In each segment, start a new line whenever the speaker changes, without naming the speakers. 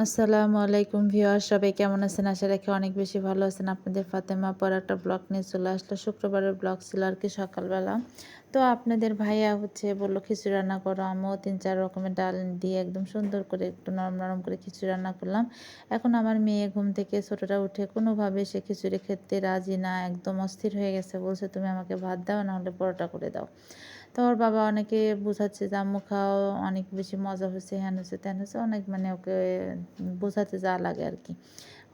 আসসালামু আলাইকুম ভিউয়ার সবাই কেমন আছেন? আশা রাখি অনেক বেশি ভালো আছেন। আপনাদের ফাতেমা পর একটা ব্লগ নিয়ে চলে আসলো। শুক্রবারের ব্লগ ছিল আর কি সকালবেলা। তো আপনাদের ভাইয়া হচ্ছে বলল, খিচুড়ি রান্না করো। আমিও তিন চার রকমের ডাল দিয়ে একদম সুন্দর করে একটু নরম নরম করে খিচুড়ি রান্না করলাম। এখন আমার মেয়ে ঘুম থেকে ছোটোটা উঠে কোনোভাবে সে খিচুড়ি খেতে রাজি না, একদম অস্থির হয়ে গেছে। বলছে, তুমি আমাকে ভাত দাও নাহলে পরোটা করে দাও। তো ওর বাবা অনেকে বোঝাচ্ছে যে, আম্মু, খাও, অনেক বেশি মজা হয়েছে, হ্যান হয়েছে তেন হয়েছে। অনেক মানে ওকে বোঝাতে যা লাগে আর কি।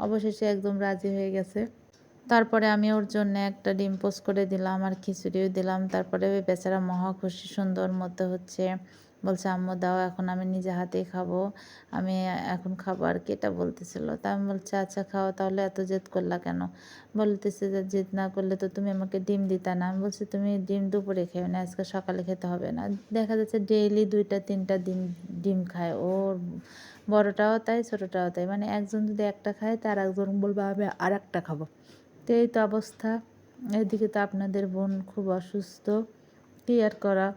অবশেষে একদম রাজি হয়ে গেছে। তারপরে আমি ওর জন্য একটা ডিম পোস্ট করে দিলাম, আর খিচুড়িও দিলাম। তারপরে ওই বেচারা মহা খুশি সুন্দর মতো হচ্ছে বলছে, আম্মু, দাও, এখন আমি নিজে হাতেই খাব। আমি এখন খাব। আর কি এটা বলতেছিল। তা আমি বলছি আচ্ছা খাও, তাহলে এত জেদ করলা কেন? বলতেছে যে, জেদ না করলে তো তুমি আমাকে ডিম দিতা না। আমি বলছি, তুমি ডিম দুপুরে খেও না, আজকে সকালে খেতে হবে না। দেখা যাচ্ছে ডেইলি দুইটা, তিনটা ডিম ডিম খায়। ওর বড়টাও তাই, ছোটোটাও তাই। মানে একজন যদি একটা খায়, তার একজন বলবে, আমি আর একটা খাব। তো এই তো অবস্থা। এদিকে তো আপনাদের বোন খুব অসুস্থ। কি আর করা?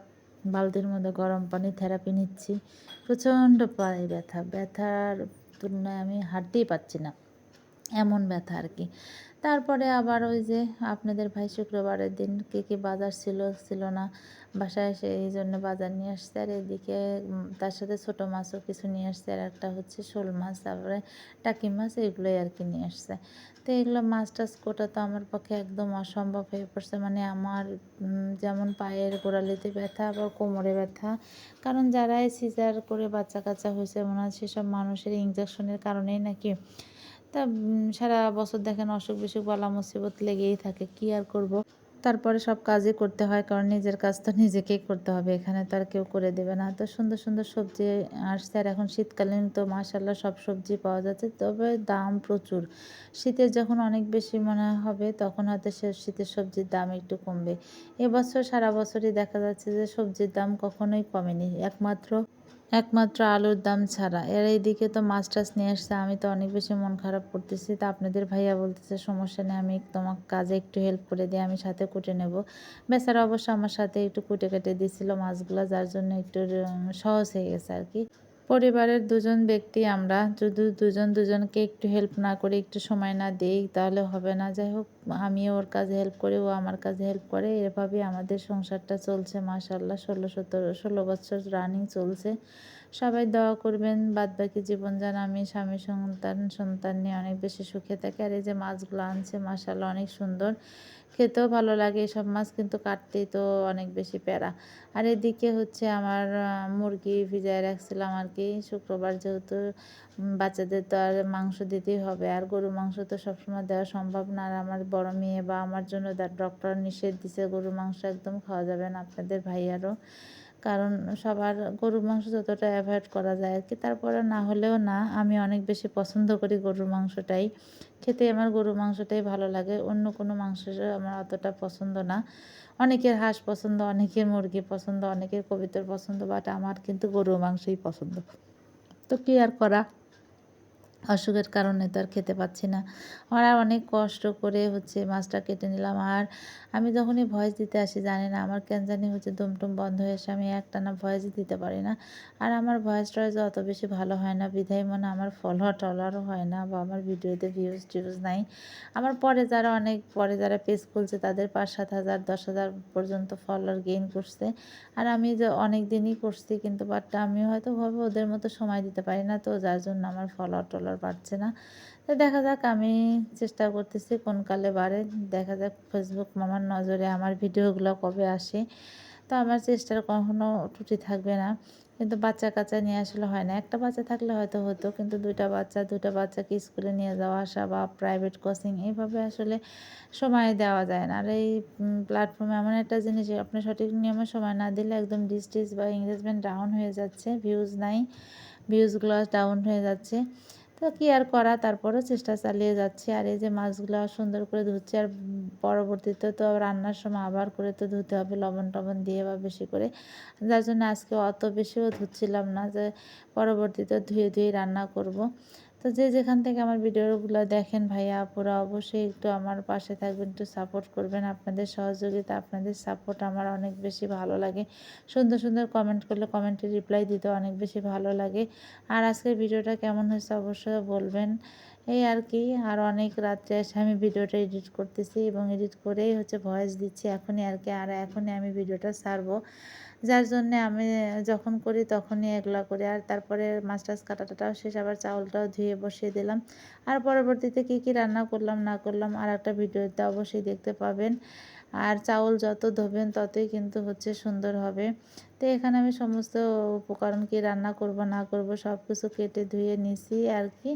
বালতির মধ্যে গরম পানি, থেরাপি নিচ্ছি। প্রচণ্ড পায়ে ব্যথা। ব্যথার তুলনায় আমি হাঁটতেই পারছি না। এমন ব্যথা আর কি তারপরে আবার ওই যে আপনাদের ভাই শুক্রবারের দিন কে কী বাজার ছিল ছিল না, বাসায় এসে এই জন্য বাজার নিয়ে আসছে। আর এদিকে তার সাথে ছোটো মাছও কিছু নিয়ে আসছে। আর একটা হচ্ছে শোল মাছ, তারপরে টাকি মাছ, এগুলোই আর কি নিয়ে আসছে। তো এগুলো মাছ টাছ কোটা তো আমার পক্ষে একদম অসম্ভব হয়ে পড়ছে। মানে আমার যেমন পায়ের গোড়ালিতে ব্যথা, আবার কোমরে ব্যথা। কারণ যারাই সিজার করে বাচ্চা কাচ্চা হয়েছে, মনে হয় সেসব মানুষের ইঞ্জেকশনের কারণেই নাকি তা সারা বছর দেখেন অসুখ বিসুখ বলা মুসিবত লেগেই থাকে, কি আর করব? তারপরে সব কাজই করতে হয়, কারণ নিজের কাজ তো নিজেকেই করতে হবে, এখানে তো আর কেউ করে দেবে না। তো সুন্দর সুন্দর সবজি আসছে, আর এখন শীতকালীন তো মাসাল্লাহ সব সবজি পাওয়া যাচ্ছে, তবে দাম প্রচুর। শীতের যখন অনেক বেশি মনে হবে, তখন হয়তো সে শীতের সবজির দাম একটু কমবে। এবছর সারা বছরই দেখা যাচ্ছে যে সবজির দাম কখনোই কমেনি, একমাত্র একমাত্র আলুর দাম ছাড়া। এর এইদিকে তো মাছ টাছ নিয়ে আসছে, আমি তো অনেক বেশি মন খারাপ করতেছি। তা আপনাদের ভাইয়া বলতেছে, সমস্যা নেই, আমি তোমার কাজে একটু হেল্প করে দিই, আমি সাথে কুটে নেব। বেচারা অবশ্য আমার সাথে একটু কুটে কেটে দিছিল মাছগুলো, যার জন্য একটু সহজ হয়ে গেছে আর কি। পরিবারের দুজন ব্যক্তি আমরা, যদি দুজন দুজনকে একটু হেল্প না করে, একটু সময় না দিই, তাহলে হবে না। যাই হোক আমি ওর কাজে হেল্প করি, ও আমার কাজে হেল্প করে। এভাবেই আমাদের সংসারটা চলছে মাশাল্লাহ ষোলো সতেরো, ষোলো বছর রানিং চলছে। সবাই দোয়া করবেন বাদ বাকি জীবন যেন আমি স্বামী, সন্তান সন্তান নিয়ে অনেক বেশি সুখে থাকি। আর এই যে মাছগুলো আনছে মাশাল্লাহ অনেক সুন্দর। খেতেও ভালো লাগে এসব মাছ, কিন্তু কাটতেই তো অনেক বেশি প্যারা। আর এদিকে হচ্ছে আমার মুরগি ভিজায় রাখছিলাম আর কি। শুক্রবার যেহেতু বাচ্চাদের তো আর মাংস দিতেই হবে। আর গরু মাংস তো সবসময় দেওয়া সম্ভব না। আর আমার বড় মেয়ে বা আমার জন্য ডক্টর নিষেধ দিছে গরু মাংস একদম খাওয়া যাবে না আপনাদের ভাইয়ারও। কারণ সবার গরুর মাংস যতটা অ্যাভয়েড করা যায় আর কি। তারপরে না হলেও না, আমি অনেক বেশি পছন্দ করি গরুর মাংসটাই। খেতে আমার গরুর মাংসটাই ভালো লাগে, অন্য কোনো মাংস আমার অতটা পছন্দ না। অনেকের হাঁস পছন্দ, অনেকের মুরগি পছন্দ, অনেকের কবিতার পছন্দ বাট আমার কিন্তু গরুর মাংসই পছন্দ। তো কী আর করা? অসুখের কারণে তো আর খেতে পাচ্ছি না। আর অনেক কষ্ট করে হচ্ছে মাছটা কেটে নিলাম। আর আমি যখনই ভয়েস দিতে আসি, জানি না, আমার কেন জানি হচ্ছে দুমটুম বন্ধ হয়ে এসে আমি একটানা ভয়েস দিতে পারি না। আর আমার ভয়েস টয়েস অত বেশি ভালো হয় না। বিধায় মনে আমার ফলোয়ার টলারও হয় না বা আমার ভিডিওতে ভিউজ টিউজ নাই। আমার পরে যারা অনেক, পরে যারা পেজ খুলছে, তাদের পাঁচ, সাত হাজার, দশ হাজার পর্যন্ত ফলোয়ার গেইন করছে। আর আমি যে অনেক দিনই করছি, কিন্তু বাট আমি হয়তো ভাবে ওদের মতো সময় দিতে পারি না তো, যার জন্য আমার ফলোয়ার টলার বাড়ছে না। তো দেখা যাক, আমি চেষ্টা করতেছি কোন কালে বাড়ে। দেখা যাক ফেসবুক মামার নজরে আমার ভিডিওগুলো কবে আসে। তো আমার চেষ্টার কখনো ত্রুটি থাকবে না। কিন্তু বাচ্চা কাচ্চা নিয়ে আসলে হয় না। একটা বাচ্চা থাকলে হয়তো হতো, কিন্তু দুইটা বাচ্চা, দুইটা বাচ্চাকে স্কুলে নিয়ে যাওয়া আসা বা প্রাইভেট কোচিং এইভাবে আসলে সময় দেওয়া যায় না। আর এই প্ল্যাটফর্মে এমন একটা জিনিস, আপনি সঠিক নিয়মে সময় না দিলে একদম ডিস্টিস বা এঙ্গেজমেন্ট ডাউন হয়ে যাচ্ছে। ভিউজ নাই ভিউজগুলো ডাউন হয়ে যাচ্ছে। তো কী আর করা? তারপরও চেষ্টা চালিয়ে যাচ্ছি। আর এই যে মাছগুলো সুন্দর করে ধুচ্ছি, আর পরবর্তীতে তো রান্নার সময় আবার করে তো ধুতে হবে লবণ টবণ দিয়ে বা বেশি করে। যার জন্য আজকে অত বেশিও ধুচ্ছিলাম না যে পরবর্তীতে ধুয়ে ধুয়ে রান্না করব। তো যে যেখান থেকে আমার ভিডিওগুলো দেখেন ভাইয়া, আপুরা অবশ্যই একটু আমার পাশে থাকবেন, একটু সাপোর্ট করবেন। আপনাদের সহযোগিতা, আপনাদের সাপোর্ট আমার অনেক বেশি ভালো লাগে। সুন্দর সুন্দর কমেন্ট করলে কমেন্টে রিপ্লাই দিতে অনেক বেশি ভালো লাগে। আর আজকের ভিডিওটা কেমন হয়েছে অবশ্যই বলবেন। এই আর কি, আর অনেক রাত্রে এসে আমি ভিডিওটা এডিট করতেছি এবং এডিট করেই হচ্ছে ভয়েস দিচ্ছি। এখনই আর কি, আর এখনই আমি ভিডিওটা ছাড়বো। যার জন্যে আমি যখন করি তখনই এগুলা করি। আর তারপরে মাছ টাছ কাটাটাও শেষ, আবার চাউলটাও ধুয়ে বসিয়ে দিলাম। আর পরবর্তীতে কি কি রান্না করলাম, না করলাম আর একটা ভিডিওতে অবশ্যই দেখতে পাবেন। আর চাউল যত ধোবেন ততই কিন্তু হচ্ছে সুন্দর হবে। তো এখানে আমি সমস্ত উপকরণ কি রান্না করব, না করব সব কিছু কেটে ধুয়ে নিছি আর কি।